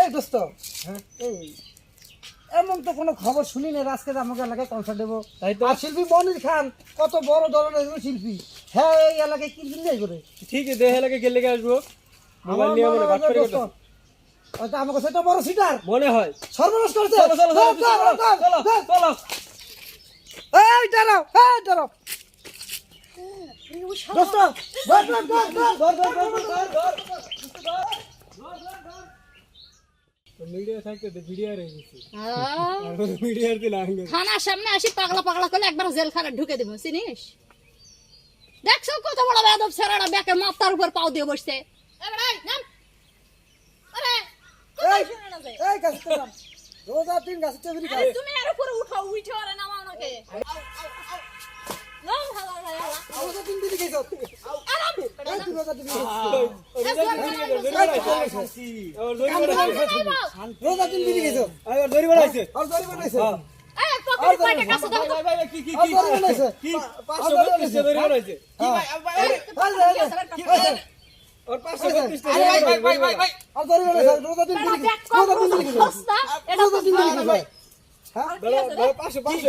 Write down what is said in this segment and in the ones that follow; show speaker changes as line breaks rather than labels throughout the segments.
এই দোস্ত এই এমন তো কোনো খবর শুনি না আজকে আমাকে এলাকায় কনসার্ট দেবো
তাই তো
আর শিল্পী মনির খান কত বড় ধরনের শিল্পী হ্যাঁ এই এলাকায় কি দিন করে
ঠিক আছে দেহে লাগে গেলে আসব মোবাইল নিয়ে মনে বাট করে
হয়তো আমাকে সেটা বড় সিটার
মনে হয়
সর্বনাশ করছে
চলো চলো চলো চলো। চলো
এই দাঁড়াও এই দাঁড়াও দোস্ত ধর, ধর, ধর, ধর, ধর, ধর, ধর, ধর, ধর।
পাও দিয়ে বসছে।
রোজা তিন গাছ
চেবরি
খাই
তুমি আর উপরে উঠো
রোজা তুমি বিড়ি গেছো দড়ি
বাড়াইছে
আর দড়ি
বাড়াইছে পাঁচশো পাঁচশো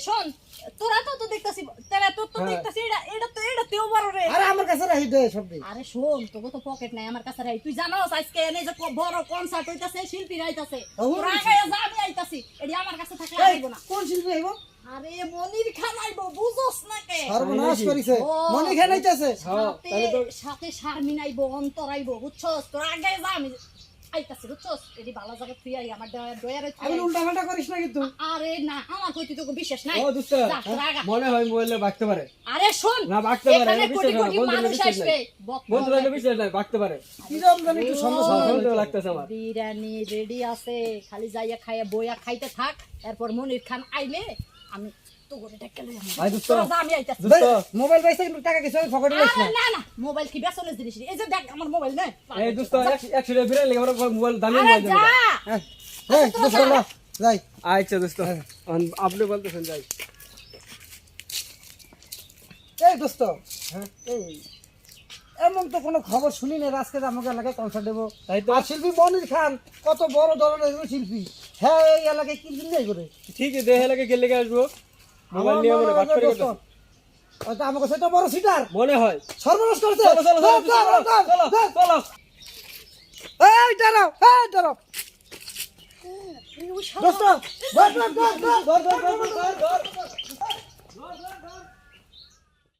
শোন তোরা তো তো দেখতাছি তারা তো তো
হ্যাঁ।
দেখতাছি এটা এটা তো এটা তেও বড় রে
আরে আমার কাছে রাখি দে সব
আরে শোন তোকে তো পকেট নাই আমার কাছে তুই জানোস আজকে এনে যে বড় কনসার্ট হইতাছে শিল্পী আইতাছে
ও।
তোরা আগে যা আমি আইতাছি এডি আমার কাছে থাকলে আইবো না
কোন শিল্পী আইবো?
আরে মনির খান আইবো বুঝোস না কে
সর্বনাশ করিছে।
ও।
মনি খানাইতেছে।
সাথে সাথে শারমিন আইবো অন্তর আইবো বুঝছস তোরা আগে যা আমি আইতাছি বুঝছস? এডি ভালো জায়গা তুই আই আমার দয়া তুই
উল্টা পাল্টা করিস না কিন্তু।
আরে না আমার কইতে তোকে বিশেষ নাই।
ও দোস্ত
যা, তোরা আগা।
মনে হয় মোবাইলে বাগতে পারে।
আরে শোন
না, বাগতে পারে,
এখানে কোটি কোটি মানুষ আসবে
নাই।
বক-
বন্ধু লাগলে বিশ্বাস নাই বাগতে পারে।
কিরম জানি একটু সমস্যা
ও।
লাগতেছে আমার।
বিরিয়ানি রেডি আছে খালি যাইয়া খাইয়া বইয়া খাইতে থাক এরপর মনির খান আইলে আমি তো করে ডেকে লই
ভাই দোস্ত
তোরা যা, আমি আইতাছি।
দোস্ত
মোবাইল পাইছে কিন্তু টাকা কিছু পকেটে না।
না না মোবাইল কি বেসনের জিনিস এই যে দেখ আমার মোবাইল নে।
এই দোস্ত একশো- একশো টাকা ফিরে লেগে মোবাইল দামি মোবাইল
যা।
দেবে
হ্যাঁ এই দোস্ত না, যাই।
আচ্ছা দোস্ত আপনি বলতেছেন যাই।
এই দোস্ত হ্যাঁ। এই এমন তো কোনো খবর শুনি না আজকে আমাকে এলাকায় কনসার্ট দেবো।
তাই তো।
আর শিল্পী মনির খান কত বড় ধরনের শিল্পী। হ্যাঁ এই এলাকায় কি দিন করে?
ঠিক আছে দেহে লাগে গেলে আসব। মোবাইল নিয়ে মনে বাট করে
দোস্ত, হয়তো আমাকে সেটা বড় সিটার।
মনে হয়।
সর্বনাশ করছে।
চলো চলো চলো চলো। চলো
এই দাঁড়াও এই দাঁড়াও। দোস্ত ধর, ধর, ধর, ধর, ধর, ধর, ধর, ধর।